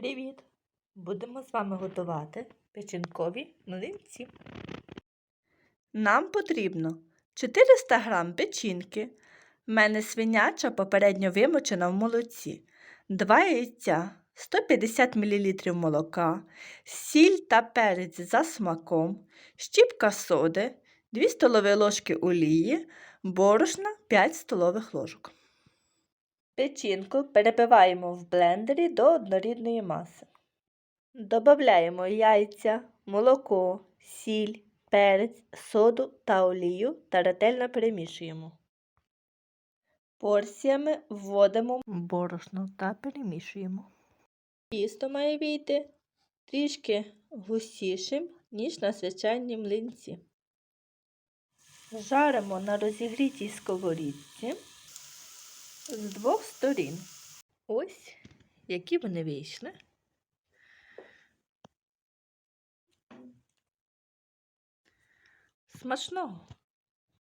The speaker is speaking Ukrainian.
Привіт! Будемо з вами готувати печінкові млинці. Нам потрібно 400 г печінки, в мене свиняча попередньо вимочена в молоці, 2 яйця, 150 мл молока, сіль та перець за смаком, щіпка соди, 2 столові ложки олії, борошна 5 столових ложок. Печінку перебиваємо в блендері до однорідної маси. Добавляємо яйця, молоко, сіль, перець, соду та олію та ретельно перемішуємо. Порціями вводимо борошно та перемішуємо. Тісто має вийти трішки густішим, ніж на звичайній млинці. Жаримо на розігрітій сковорідці з двох сторін. Ось які вони вийшли. Смачного!